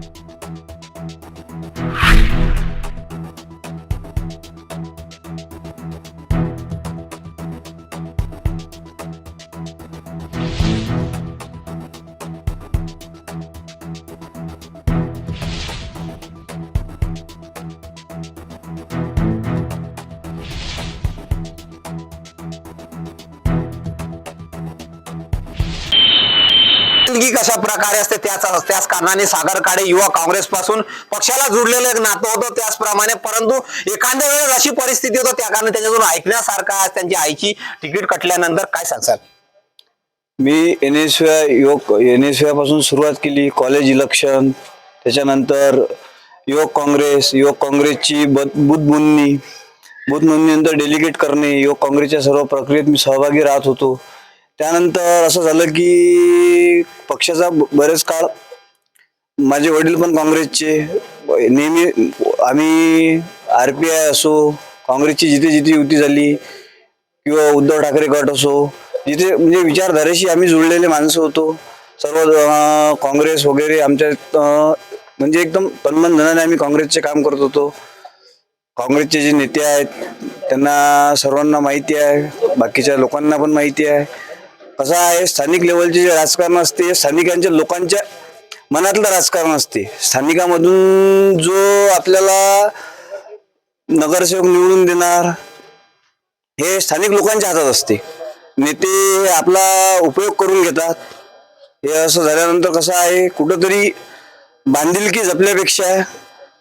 you की कशा प्रकारे असते त्याच त्याच कारणाने सागर काळे युवा काँग्रेस पासून पक्षाला जुडलेलं एक नातं होतं त्याचप्रमाणे. परंतु एखाद्या वेळेस अशी परिस्थिती होतं त्या कारणाने त्याच्यातून ऐकण्यासारखा त्यांची आईची तिकीट कटल्यानंतर काय सांगसाल? मी एन एस युवक एन एसपासून सुरुवात केली. कॉलेज इलेक्शन त्याच्यानंतर युवक काँग्रेस युवक काँग्रेसची बद बुध डेलिगेट करणे युवक काँग्रेसच्या सर्व प्रक्रियेत मी सहभागी राहत होतो. त्यानंतर असं झालं की पक्षाचा ब- बरेच काळ माझे वडील पण काँग्रेसचे. नेहमी आम्ही आर पी आय असो काँग्रेसची जिथे जिथे युती झाली किंवा उद्धव ठाकरे गट असो जिथे म्हणजे विचारधारेशी आम्ही जुळलेले माणसं होतो. सर्व काँग्रेस वगैरे आमच्या म्हणजे एकदम तन्मन धनाने आम्ही काँग्रेसचे काम करत होतो. काँग्रेसचे जे नेते आहेत त्यांना सर्वांना माहिती आहे बाकीच्या लोकांना पण माहिती आहे. कसं आहे स्थानिक लेवलचे जे राजकारण असते स्थानिकांच्या लोकांच्या मनातलं राजकारण असते. स्थानिकामधून जो आपल्याला नगरसेवक निवडून देणार हे स्थानिक लोकांच्या हातात असते. नेते आपला उपयोग करून घेतात. हे असं झाल्यानंतर कसं आहे कुठंतरी बांधिलकी जपल्यापेक्षा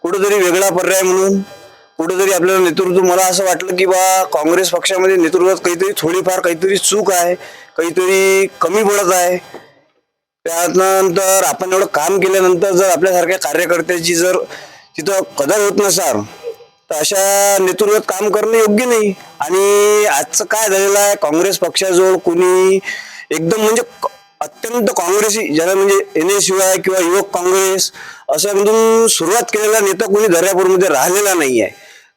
कुठंतरी वेगळा पर्याय म्हणून कुठंतरी आपल्याला नेतृत्व मला असं वाटलं की बा काँग्रेस पक्षामध्ये नेतृत्वात काहीतरी थोडीफार काहीतरी चूक आहे. काहीतरी कमी पडत आहे. त्यानंतर आपण एवढं काम केल्यानंतर जर आपल्यासारख्या कार्यकर्त्याची जर तिथं कदर होत नसाल तर अशा नेतृत्वात काम करणं योग्य नाही. आणि आजचं काय झालेलं आहे काँग्रेस पक्षाजवळ कोणी एकदम म्हणजे अत्यंत काँग्रेसी ज्याला म्हणजे एन एस यू किंवा युवक काँग्रेस असं म्हणून सुरुवात केलेला नेता कोणी दर्यापूरमध्ये राहिलेला नाही आहे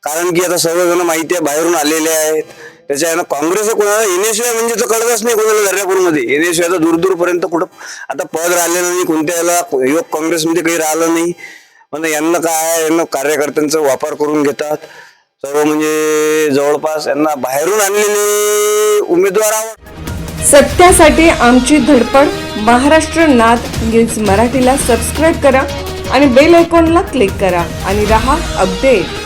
कारण की आता सर्वजण माहिती आहे बाहेरून आलेले आहेत. त्याच्या काँग्रेस कोणाला एन म्हणजे तर कळतच नाही कोणाला दर्यापूरमध्ये. एन एस आता दूर दूरपर्यंत कुठं आता पद राहिलेलं नाही कोणत्या याला युवक काँग्रेसमध्ये काही राहिलं नाही. म्हणजे यांना काय यांना कार्यकर्त्यांचा वापर करून घेतात. सर्व म्हणजे जवळपास यांना बाहेरून आणलेले उमेदवार सत्यासाठी आमची धडपड महाराष्ट्र नाद न्यूज मराठीला सबस्क्राईब करा आणि बेल आयकॉनला क्लिक करा आणि रहा अपडेट